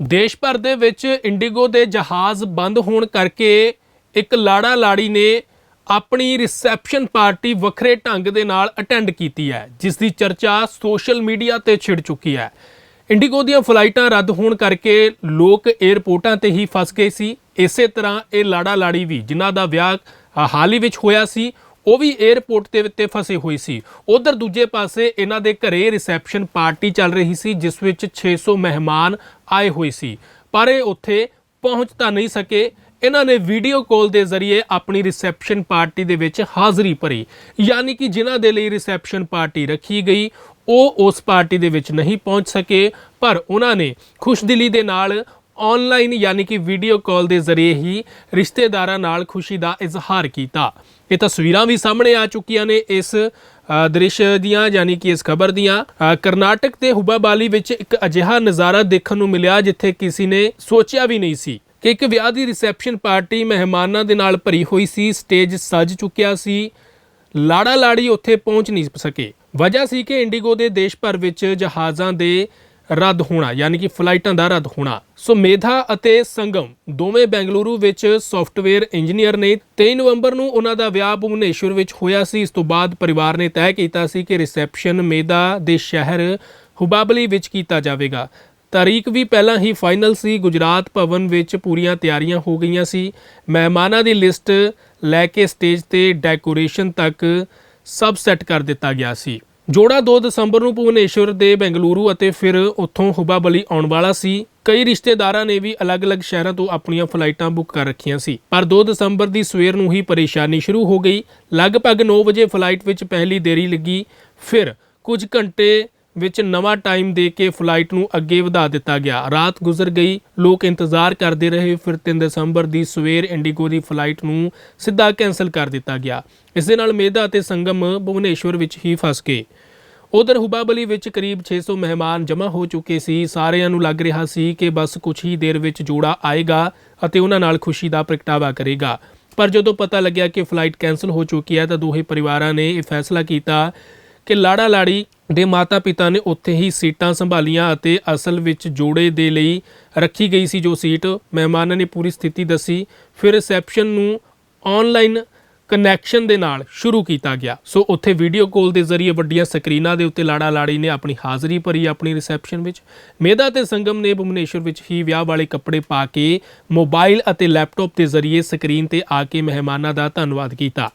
ਦੇਸ਼ ਭਰ ਦੇ ਵਿੱਚ ਇੰਡੀਗੋ ਦੇ ਜਹਾਜ਼ ਬੰਦ ਹੋਣ ਕਰਕੇ ਇੱਕ ਲਾੜਾ ਲਾੜੀ ਨੇ ਆਪਣੀ ਰਿਸੈਪਸ਼ਨ ਪਾਰਟੀ ਵੱਖਰੇ ਢੰਗ ਦੇ ਨਾਲ ਅਟੈਂਡ ਕੀਤੀ ਹੈ, ਜਿਸ ਦੀ ਚਰਚਾ ਸੋਸ਼ਲ ਮੀਡੀਆ ਤੇ ਛਿੜ ਚੁੱਕੀ ਹੈ। ਇੰਡੀਗੋ ਦੀਆਂ ਫਲਾਈਟਾਂ ਰੱਦ ਹੋਣ ਕਰਕੇ ਲੋਕ 에ਅਰਪੋਰਟਾਂ ਤੇ ਹੀ ਫਸ ਗਏ ਸੀ। ਇਸੇ ਤਰ੍ਹਾਂ ਇਹ ਲਾੜਾ ਲਾੜੀ ਵੀ, ਜਿਨ੍ਹਾਂ ਦਾ ਵਿਆਹ ਹਾਲ ਹੀ ਵਿੱਚ ਹੋਇਆ ਸੀ ਉਹ ਵੀ 에ਅਰਪੋਰਟ ਦੇ ਉੱਤੇ ਫਸੇ ਹੋਏ ਸੀ। ਉਧਰ ਦੂਜੇ ਪਾਸੇ ਇਹਨਾਂ ਦੇ ਘਰੇ ਰਿਸੈਪਸ਼ਨ ਪਾਰਟੀ ਚੱਲ ਰਹੀ ਸੀ, ਜਿਸ ਵਿੱਚ 600 ਮਹਿਮਾਨ ਆਏ ਹੋਏ ਸੀ। ਪਰ ਇਹ ਉੱਥੇ ਪਹੁੰਚ ਤਾਂ ਨਹੀਂ ਸਕੇ। ਇਹਨਾਂ ਨੇ ਵੀਡੀਓ ਕਾਲ ਦੇ ਜ਼ਰੀਏ ਆਪਣੀ ਰਿਸੈਪਸ਼ਨ ਪਾਰਟੀ ਦੇ ਵਿੱਚ ਹਾਜ਼ਰੀ ਭਰੀ। ਯਾਨੀ ਕਿ ਜਿਨ੍ਹਾਂ ਦੇ ਲਈ ਰਿਸੈਪਸ਼ਨ ਪਾਰਟੀ ਰੱਖੀ ਗਈ, ਉਹ ਉਸ ਪਾਰਟੀ ਦੇ ਵਿੱਚ ਨਹੀਂ ਪਹੁੰਚ ਸਕੇ। ਪਰ ਉਹਨਾਂ ਨੇ ਖੁਸ਼ਦਿਲੀ ਦੇ ਨਾਲ ਆਨਲਾਈਨ ਯਾਨੀ ਕਿ ਵੀਡੀਓ ਕਾਲ ਦੇ ਜ਼ਰੀਏ ਹੀ ਰਿਸ਼ਤੇਦਾਰਾਂ ਨਾਲ ਖੁਸ਼ੀ ਦਾ ਇਜ਼ਹਾਰ ਕੀਤਾ। ਇਹ ਤਸਵੀਰਾਂ ਵੀ ਸਾਹਮਣੇ ਆ ਚੁੱਕੀਆਂ ਨੇ। ਇਸ ਦ੍ਰਿਸ਼ ਦੀਆਂ ਯਾਨੀ ਕਿ ਇਸ ਖਬਰ ਦੀਆਂ ਕਰਨਾਟਕ ਦੇ ਹੁਬਾਬਾਲੀ ਵਿੱਚ ਇੱਕ ਅਜਿਹਾ ਨਜ਼ਾਰਾ ਦੇਖਣ ਨੂੰ ਮਿਲਿਆ ਜਿੱਥੇ ਕਿਸੇ ਨੇ ਸੋਚਿਆ ਵੀ ਨਹੀਂ ਸੀ ਕਿ ਇੱਕ ਵਿਆਹ ਦੀ ਰਿਸੈਪਸ਼ਨ ਪਾਰਟੀ ਮਹਿਮਾਨਾਂ ਦੇ ਨਾਲ ਭਰੀ ਹੋਈ ਸੀ। ਸਟੇਜ ਸਜ ਚੁੱਕਿਆ ਸੀ। ਲਾੜਾ ਲਾੜੀ ਉੱਥੇ ਪਹੁੰਚ ਨਹੀਂ ਸਕੇ। ਵਜ੍ਹਾ ਸੀ ਕਿ ਇੰਡੀਗੋ ਦੇ ਦੇਸ਼ ਭਰ ਵਿੱਚ ਜਹਾਜ਼ਾਂ ਦੇ ਰੱਦ ਹੋਣਾ, ਯਾਨੀ ਕਿ ਫਲਾਈਟਾਂ ਦਾ ਰੱਦ ਹੋਣਾ। ਸੋ ਮੇਧਾ ਅਤੇ ਸੰਗਮ ਦੋਵੇਂ ਬੈਂਗਲੁਰੂ ਵਿੱਚ ਸੌਫਟਵੇਅਰ ਇੰਜੀਨੀਅਰ ਨੇ 23 ਨਵੰਬਰ ਨੂੰ ਉਹਨਾਂ ਦਾ ਵਿਆਹ ਭੁਵਨੇਸ਼ਵਰ ਵਿੱਚ ਹੋਇਆ ਸੀ। ਇਸ ਤੋਂ ਬਾਅਦ ਪਰਿਵਾਰ ਨੇ ਤੈਅ ਕੀਤਾ ਸੀ ਕਿ ਰਿਸੈਪਸ਼ਨ ਮੇਧਾ ਦੇ ਸ਼ਹਿਰ ਹੁਬਾਬਲੀ ਵਿੱਚ ਕੀਤਾ ਜਾਵੇਗਾ। ਤਾਰੀਖ ਵੀ ਪਹਿਲਾਂ ਹੀ ਫਾਈਨਲ ਸੀ। ਗੁਜਰਾਤ ਭਵਨ ਵਿੱਚ ਪੂਰੀਆਂ ਤਿਆਰੀਆਂ ਹੋ ਗਈਆਂ ਸੀ। ਮਹਿਮਾਨਾਂ ਦੀ ਲਿਸਟ ਲੈ ਕੇ ਸਟੇਜ ਤੇ ਡੈਕੋਰੇਸ਼ਨ ਤੱਕ ਸਭ ਸੈੱਟ ਕਰ ਦਿੱਤਾ ਗਿਆ ਸੀ। ਜੋੜਾ 2 ਦਸੰਬਰ ਨੂੰ ਭੁਵਨੇਸ਼ਵਰ ਦੇ ਬੈਂਗਲੁਰੂ ਅਤੇ ਫਿਰ ਉੱਥੋਂ ਹੁਬਾਬਲੀ ਆਉਣ ਵਾਲਾ ਸੀ। ਕਈ ਰਿਸ਼ਤੇਦਾਰਾਂ ਨੇ ਵੀ ਅਲੱਗ-ਅਲੱਗ ਸ਼ਹਿਰਾਂ ਤੋਂ ਆਪਣੀਆਂ ਫਲਾਈਟਾਂ ਬੁੱਕ ਕਰ ਰੱਖੀਆਂ ਸੀ। ਪਰ 2 ਦਸੰਬਰ ਦੀ ਸਵੇਰ ਨੂੰ ਹੀ ਪਰੇਸ਼ਾਨੀ ਸ਼ੁਰੂ ਹੋ ਗਈ। ਲਗਭਗ 9 ਵਜੇ ਫਲਾਈਟ ਵਿੱਚ ਪਹਿਲੀ ਦੇਰੀ ਲੱਗੀ। ਫਿਰ ਕੁਝ ਘੰਟੇ ਵਿੱਚ ਨਵਾਂ ਟਾਈਮ ਦੇ ਕੇ ਫਲਾਈਟ ਨੂੰ ਅੱਗੇ ਵਧਾ ਦਿੱਤਾ ਗਿਆ। ਰਾਤ ਗੁਜ਼ਰ ਗਈ, ਲੋਕ ਇੰਤਜ਼ਾਰ ਕਰਦੇ ਰਹੇ। ਫਿਰ 3 ਦਸੰਬਰ ਦੀ ਸਵੇਰ ਇੰਡੀਗੋ ਦੀ ਫਲਾਈਟ ਨੂੰ ਸਿੱਧਾ ਕੈਨਸਲ ਕਰ ਦਿੱਤਾ ਗਿਆ। ਇਸ ਦੇ ਨਾਲ ਮੇਧਾ ਅਤੇ ਸੰਗਮ ਭੁਵਨੇਸ਼ਵਰ ਵਿੱਚ ਹੀ ਫਸ ਗਏ। ਉਧਰ ਹੁਬਾਬਲੀ ਵਿੱਚ ਕਰੀਬ 600 ਮਹਿਮਾਨ ਜਮ੍ਹਾਂ ਹੋ ਚੁੱਕੇ ਸੀ। ਸਾਰਿਆਂ ਨੂੰ ਲੱਗ ਰਿਹਾ ਸੀ ਕਿ ਬਸ ਕੁਝ ਹੀ ਦੇਰ ਵਿੱਚ ਜੋੜਾ ਆਏਗਾ ਅਤੇ ਉਹਨਾਂ ਨਾਲ ਖੁਸ਼ੀ ਦਾ ਪ੍ਰਗਟਾਵਾ ਕਰੇਗਾ। ਪਰ ਜਦੋਂ ਪਤਾ ਲੱਗਿਆ ਕਿ ਫਲਾਈਟ ਕੈਨਸਲ ਹੋ ਚੁੱਕੀ ਹੈ ਤਾਂ ਦੋਹੇ ਪਰਿਵਾਰਾਂ ਨੇ ਇਹ ਫੈਸਲਾ ਕੀਤਾ ਕਿ ਲਾੜਾ ਲਾੜੀ ਦੇ ਮਾਤਾ-ਪਿਤਾ ਨੇ ਉੱਥੇ ਹੀ ਸੀਟਾਂ ਸੰਭਾਲੀਆਂ ਅਤੇ ਅਸਲ ਵਿੱਚ ਜੋੜੇ ਦੇ ਲਈ ਰੱਖੀ ਗਈ ਸੀ ਜੋ ਸੀਟ। ਮਹਿਮਾਨਾਂ ਨੇ ਪੂਰੀ ਸਥਿਤੀ ਦੱਸੀ। ਫਿਰ ਰਿਸੈਪਸ਼ਨ ਨੂੰ ਆਨਲਾਈਨ ਕਨੈਕਸ਼ਨ ਦੇ ਨਾਲ ਸ਼ੁਰੂ ਕੀਤਾ ਗਿਆ। ਸੋ ਉੱਥੇ ਵੀਡੀਓ ਕਾਲ ਦੇ ਜ਼ਰੀਏ ਵੱਡੀਆਂ ਸਕਰੀਨਾਂ ਦੇ ਉੱਤੇ ਲਾੜਾ ਲਾੜੀ ਨੇ ਆਪਣੀ ਹਾਜ਼ਰੀ ਭਰੀ ਆਪਣੀ ਰਿਸੈਪਸ਼ਨ ਵਿੱਚ। ਮੇਧਾ ਤੇ ਸੰਗਮ ਨੇ ਭੁਵਨੇਸ਼ਵਰ ਵਿੱਚ ਹੀ ਵਿਆਹ ਵਾਲੇ ਕੱਪੜੇ ਪਾ ਕੇ ਮੋਬਾਈਲ ਅਤੇ ਲੈਪਟਾਪ ਦੇ ਜ਼ਰੀਏ ਸਕਰੀਨ ਤੇ ਆ ਕੇ ਮਹਿਮਾਨਾਂ ਦਾ ਧੰਨਵਾਦ ਕੀਤਾ।